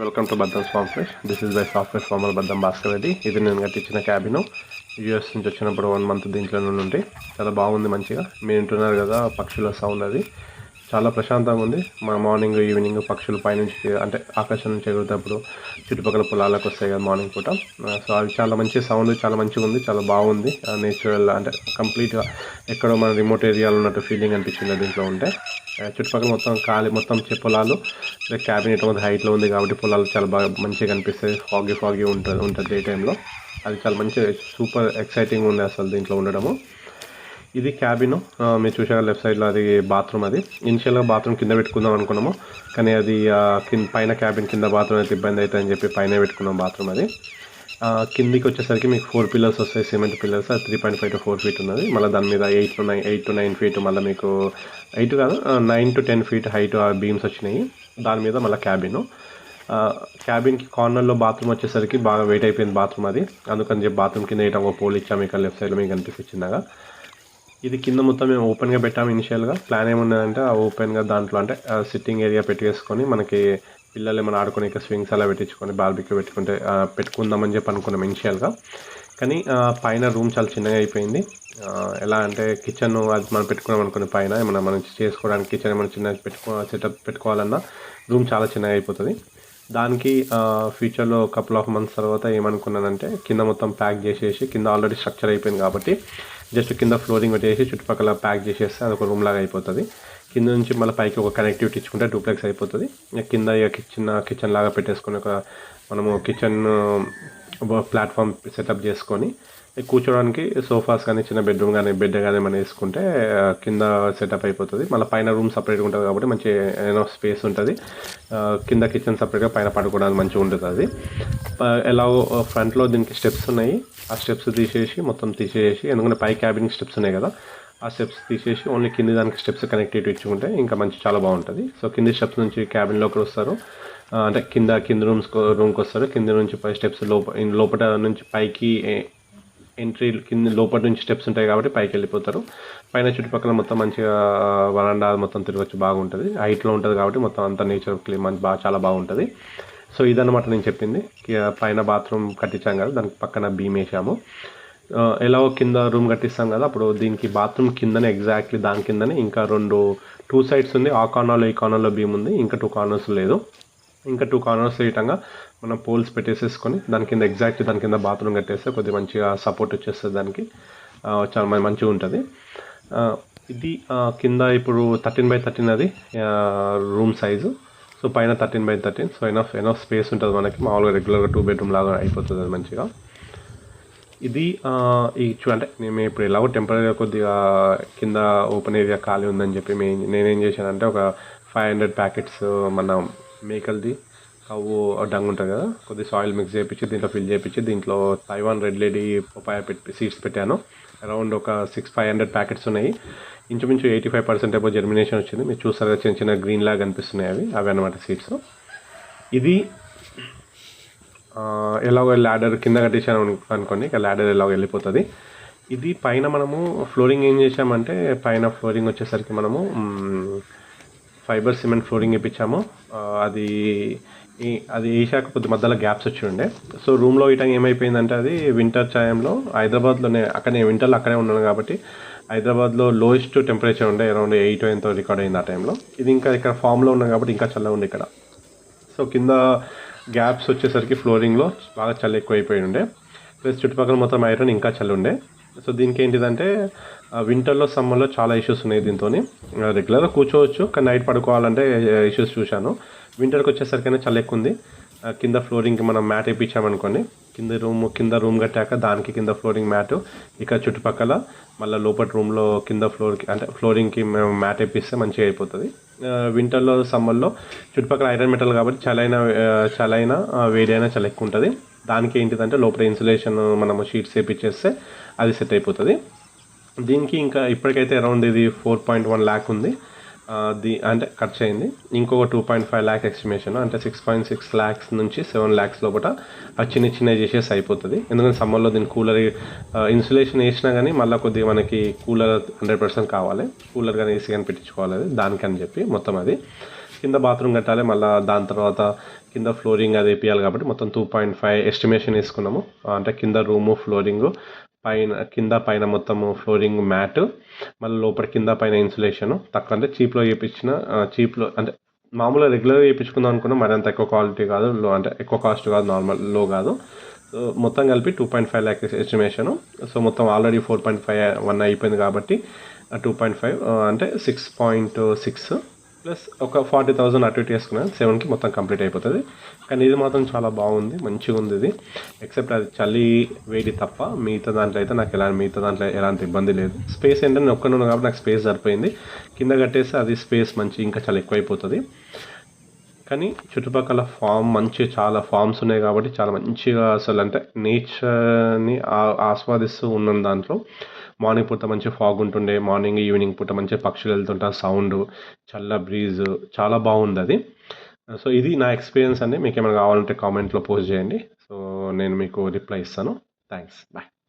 Welcome to Baddam Swamy fresh this is by software formal Baddam Bhaskar Reddy ఇది నేను కట్టించిన cabin US నుంచి వచ్చినప్పుడు వన్ మంత్ దీంట్లో నుండి ఉంటే చాలా బాగుంది మంచిగా. మీరు వింటున్నారు కదా పక్షుల సౌండ్ అది. చాలా ప్రశాంతంగా ఉంది. మా మార్నింగ్ ఈవినింగ్ పక్షులు పైనుంచి అంటే ఆకాశం నుంచి ఎగురుతప్పుడు చుట్టుపక్కల పొలాలకు వస్తాయి కదా మార్నింగ్ పూట. సో అది చాలా మంచి సౌండ్ చాలా మంచిగా ఉంది చాలా బాగుంది. నేచురల్ అంటే కంప్లీట్గా ఎక్కడో మన రిమోట్ ఏరియాలో ఉన్నట్టు ఫీలింగ్ అనిపించింది దీంట్లో ఉంటే. చుట్టుపక్కల మొత్తం ఖాళీ మొత్తం పొలాలు క్యాబినెట్ మొత్తం హైట్లో ఉంది కాబట్టి పొలాలు చాలా బాగా మంచిగా కనిపిస్తాయి. ఫాగీ ఫాగీ ఉంటుంది ఉంటుంది డే టైంలో. అది చాలా మంచి సూపర్ ఎక్సైటింగ్ ఉంది అసలు దీంట్లో ఉండడము. ఇది క్యాబిన్. మీరు చూసారా లెఫ్ట్ సైడ్లో అది బాత్రూమ్ అది. ఇనిషియల్గా బాత్రూమ్ కింద పెట్టుకుందాం అనుకున్నాము. కానీ అది కింద పైన క్యాబిన్ కింద బాత్రూమ్ అయితే ఇబ్బంది అవుతుందని చెప్పి పైన పెట్టుకున్నాం బాత్రూమ్ అది. కిందికి వచ్చేసరికి మీకు ఫోర్ పిల్లర్స్ వస్తాయి సిమెంట్ పిల్లర్స్. అది three point five to four feet ఉన్నది. మళ్ళీ దాని మీద eight to nine eight to nine feet మళ్ళీ మీకు ఎయిట్ కాదు nine to ten feet height beams వచ్చినాయి. దాని మీద మళ్ళీ క్యాబిన్ క్యాబిన్కి కార్నర్లో బాత్రూమ్ వచ్చేసరికి బాగా వెయిట్ అయిపోయింది బాత్రూమ్ అది. అందుకని చెప్పి బాత్రూమ్ కింద వేయటం ఒక పోల్ ఇచ్చాము ఇక్కడ లెఫ్ట్ సైడ్లో మీకు కనిపిస్తుండగా ఇది కింద మొత్తం మేము ఓపెన్గా పెట్టాము ఇనిషియల్గా ప్లాన్ ఏమున్నదంటే ఆ ఓపెన్గా దాంట్లో అంటే సిట్టింగ్ ఏరియా పెట్టేసుకొని మనకి పిల్లలు ఏమైనా ఆడుకునే స్వింగ్స్ అలా పెట్టించుకొని బార్బిక్యూ పెట్టుకుంటే పెట్టుకుందామని చెప్పి అనుకున్నాం ఇనిషియల్గా కానీ పైన రూమ్ చాలా చిన్నగా అయిపోయింది. ఎలా అంటే కిచెన్ అది మనం పెట్టుకున్నాం అనుకునే పైన ఏమైనా మనం చేసుకోవడానికి కిచెన్ ఏమైనా చిన్న పెట్టుకో సెటప్ పెట్టుకోవాలన్నా రూమ్ చాలా చిన్నగా అయిపోతుంది. దానికి ఫ్యూచర్లో కపుల్ ఆఫ్ మంత్స్ తర్వాత ఏమనుకున్నానంటే కింద మొత్తం ప్యాక్ చేసేసి కింద ఆల్రెడీ స్ట్రక్చర్ అయిపోయింది కాబట్టి జస్ట్ కింద ఫ్లోరింగ్ పెట్టేసి చుట్టుపక్కల ప్యాక్ చేసేస్తే అది ఒక రూమ్ లాగా అయిపోతుంది. కింద నుంచి మళ్ళీ పైకి ఒక కనెక్టివిటీ ఇచ్చుకుంటే డూప్లెక్స్ అయిపోతుంది. కింద ఇక కిచెన్ కిచెన్ లాగా పెట్టేసుకొని ఒక మనము కిచెన్ ప్లాట్ఫామ్ సెటప్ చేసుకొని కూర్చోడానికి సోఫాస్ కానీ చిన్న బెడ్రూమ్ కానీ బెడ్ కానీ మనం వేసుకుంటే కింద సెటప్ అయిపోతుంది. మళ్ళీ పైన రూమ్ సపరేట్గా ఉంటుంది కాబట్టి మంచి ఏదో స్పేస్ ఉంటుంది. కింద కిచెన్ సపరేట్గా పైన పడుకోవడానికి మంచిగా ఉంటుంది అది. ఎలాగో ఫ్రంట్లో దీనికి స్టెప్స్ ఉన్నాయి. ఆ స్టెప్స్ తీసేసి మొత్తం తీసేసి ఎందుకంటే పై క్యాబిన్ స్టెప్స్ ఉన్నాయి కదా. ఆ స్టెప్స్ తీసేసి ఓన్లీ కింది దానికి స్టెప్స్ కనెక్టివిటీ ఇచ్చుకుంటే ఇంకా మంచి చాలా బాగుంటుంది. సో కింది స్టెప్స్ నుంచి క్యాబిన్లోకి వస్తారు. అంటే కింద కింద రూమ్స్ రూమ్కి వస్తారు. కింద నుంచి పై స్టెప్స్ లోప లోపల నుంచి పైకి ఎంట్రీ కింద లోపల నుంచి స్టెప్స్ ఉంటాయి కాబట్టి పైకి వెళ్ళిపోతారు. పైన చుట్టుపక్కల మొత్తం మంచిగా వరండా మొత్తం తిరగచ్చు బాగుంటుంది. హైట్లో ఉంటుంది కాబట్టి మొత్తం అంతా నేచర్ క్లీన్ మంచి బాగా చాలా బాగుంటుంది. సో ఇదన్నమాట నేను చెప్పింది. పైన బాత్రూమ్ కట్టించాం కదా దానికి పక్కన బీమ్ వేసాము. ఎలాగో కింద రూమ్ కట్టిస్తాం కదా అప్పుడు దీనికి బాత్రూమ్ కిందనే ఎగ్జాక్ట్లీ దాని కిందనే ఇంకా రెండు టూ సైడ్స్ ఉంది. ఆ కార్నర్లో ఈ కార్నర్లో బీమ్ ఉంది. ఇంకా టూ కార్నర్స్ లేదు. ఇంకా టూ కార్నర్స్ వేయటంగా మనం పోల్స్ పెట్టేసేసుకొని దాని కింద ఎగ్జాక్ట్లీ దాని కింద బాత్రూమ్ కట్టేస్తే కొద్దిగా మంచిగా సపోర్ట్ వచ్చేస్తుంది దానికి. చాలా మంచిగా ఉంటుంది. ఇది కింద ఇప్పుడు థర్టీన్ బై థర్టీన్ అది రూమ్ సైజు సో పైన thirteen by thirteen so enough enough space ఉంటుంది మనకి. మామూలుగా రెగ్యులర్గా టూ బెడ్రూమ్ లాగా అయిపోతుంది అది మంచిగా. ఇది ఇచ్చు ఈ అంటే మేము ఇప్పుడు ఎలాగో టెంపరీగా కొద్దిగా కింద ఓపెన్ ఏరియా ఖాళీ ఉందని చెప్పి మే నేనేం చేశానంటే ఒక ఫైవ్ హండ్రెడ్ ప్యాకెట్స్ మన మేకల్ది కవ్వు డంగ్ ఉంటుంది కదా కొద్ది సాయిల్ మిక్స్ చేయించి దీంట్లో ఫిల్ చేయించి దీంట్లో తైవాన్ రెడ్ లేడీ పపాయ పెట్టి సీడ్స్ పెట్టాను. అరౌండ్ ఒక సిక్స్ ఫైవ్ హండ్రెడ్ ప్యాకెట్స్ ఉన్నాయి. ఇంచుమించు ఎయిటీ ఫైవ్ పర్సెంట్ ఏమో జర్మినేషన్ వచ్చింది. మీరు చూసారు కదా చిన్న చిన్న గ్రీన్ లాగా కనిపిస్తున్నాయి అవి అవి అనమాట సీడ్స్ ఇది ఎలాగో ల్యాడర్ కింద కట్టేసాను అనుకోండి ఇక ల్యాడర్ ఎలాగో వెళ్ళిపోతుంది. ఇది పైన మనము ఫ్లోరింగ్ ఏం చేసామంటే పైన ఫ్లోరింగ్ వచ్చేసరికి మనము ఫైబర్ సిమెంట్ ఫ్లోరింగ్ వేయించాము అది అది వేసాక కొద్ది మధ్యలో గ్యాప్స్ వచ్చి ఉండే. సో రూమ్లో ఇటం ఏమైపోయిందంటే అది వింటర్ టైంలో హైదరాబాద్లోనే అక్కడనే వింటర్లో అక్కడే ఉన్నాను కాబట్టి హైదరాబాద్లో లోయెస్ట్ టెంపరేచర్ ఉండే అరౌండ్ ఎయిట్ ఎంతో రికార్డ్ అయింది ఆ టైంలో ఇది ఇంకా ఇక్కడ ఫామ్లో ఉన్నాం కాబట్టి ఇంకా చల్లగా ఉంది ఇక్కడ. సో కింద గ్యాప్స్ వచ్చేసరికి ఫ్లోరింగ్లో బాగా చలి ఎక్కువ ఉండే ప్లస్ చుట్టుపక్కల మొత్తం ఐరన్ ఇంకా చలి ఉండే సో దీనికి ఏంటిదంటే వింటర్లో సమ్మర్లో చాలా ఇష్యూస్ ఉన్నాయి దీంతో రెగ్యులర్గా కూర్చోవచ్చు కానీ నైట్ పడుకోవాలంటే ఇష్యూస్ చూశాను. వింటర్కి వచ్చేసరికి చల్ల ఎక్కువ ఉంది కింద ఫ్లోరింగ్కి మనం మ్యాట్ వేయించామనుకోండి కింద రూమ్ కింద రూమ్ కట్టాక దానికి కింద ఫ్లోరింగ్ మ్యాట్ ఇక చుట్టుపక్కల మళ్ళీ లోపల రూమ్లో కింద ఫ్లోర్కి అంటే ఫ్లోరింగ్కి మేము మ్యాట్ వేపిస్తే మంచిగా అయిపోతుంది. వింటర్లో సమ్మర్లో చుట్టుపక్కల ఐరన్ మెటల్ కాబట్టి చలైన చలైన వేడి అయినా చాలా ఎక్కువ ఉంటుంది. దానికి ఏంటిదంటే లోపల ఇన్సులేషన్ మనము షీట్స్ వేపించేస్తే అది సెట్ అయిపోతుంది. దీనికి ఇంకా ఇప్పటికైతే అరౌండ్ ఇది ఫోర్ పాయింట్ వన్ ల్యాక్ ఉంది. దీ అంటే ఖర్చు అయింది ఇంకొక two point five lakh estimation అంటే సిక్స్ పాయింట్ సిక్స్ ల్యాక్స్ నుంచి సెవెన్ ల్యాక్స్ లోపల ఆ చిన్న చిన్న చేసేసి అయిపోతుంది. ఎందుకంటే సమ్మర్లో దీని కూలర్ ఇన్సులేషన్ వేసినా కానీ మళ్ళీ కొద్దిగా మనకి కూలర్ హండ్రెడ్ పర్సెంట్ కావాలి. కూలర్ కానీ ఏసీ కానీ పెట్టించుకోవాలి అది దానికని చెప్పి మొత్తం అది. కింద బాత్రూమ్ కట్టాలి మళ్ళీ దాని తర్వాత కింద ఫ్లోరింగ్ అది వేయాలి కాబట్టి మొత్తం టూ పాయింట్ ఫైవ్ ఎస్టిమేషన్ వేసుకున్నాము. అంటే కింద రూము ఫ్లోరింగు పైన కింద పైన మొత్తము ఫ్లోరింగ్ మ్యాట్ మళ్ళీ లోపల కింద పైన ఇన్సులేషన్ తక్కువ అంటే చీప్లో చేయించిన చీప్లో అంటే మామూలుగా రెగ్యులర్గా చేయించుకుందాం అనుకున్నా మరి అంత ఎక్కువ క్వాలిటీ కాదు లో అంటే ఎక్కువ కాస్ట్ కాదు నార్మల్లో కాదు. సో మొత్తం కలిపి two point five lakh estimation so మొత్తం already four point five one అయిపోయింది కాబట్టి టూ పాయింట్ ఫైవ్ అంటే సిక్స్ పాయింట్ సిక్స్ ప్లస్ ఒక ఫార్టీ థౌసండ్ అటు ఇటు వేసుకున్నాను సెవెన్కి మొత్తం కంప్లీట్ అయిపోతుంది. కానీ ఇది మాత్రం చాలా బాగుంది మంచిగా ఉంది ఇది. ఎక్సెప్ట్ అది చలి వేడి తప్ప మిగతా దాంట్లో అయితే నాకు ఎలా మిగతా దాంట్లో ఎలాంటి ఇబ్బంది లేదు. స్పేస్ ఏంటంటే నేను ఒక్కడున్నా కాబట్టి నాకు స్పేస్ సరిపోయింది. కింద కట్టేస్తే అది స్పేస్ మంచి ఇంకా చాలా ఎక్కువైపోతుంది. కానీ చుట్టుపక్కల ఫామ్ మంచి చాలా ఫామ్స్ ఉన్నాయి కాబట్టి చాలా మంచిగా అసలు అంటే నేచర్ని ఆస్వాదిస్తూ ఉన్నాం దాంట్లో మార్నింగ్ పూట మంచి ఫాగ్ ఉంటుండే మార్నింగ్ ఈవినింగ్ పూట మంచి పక్షులు వెళ్తుంటా సౌండ్ చల్ల బ్రీజ్ చాలా బాగుంది అది. సో ఇది నా ఎక్స్పీరియన్స్ అండి. మీకు ఏమైనా కావాలంటే కామెంట్లో పోస్ట్ చేయండి. సో నేను మీకు రిప్లై ఇస్తాను. థ్యాంక్స్. బాయ్.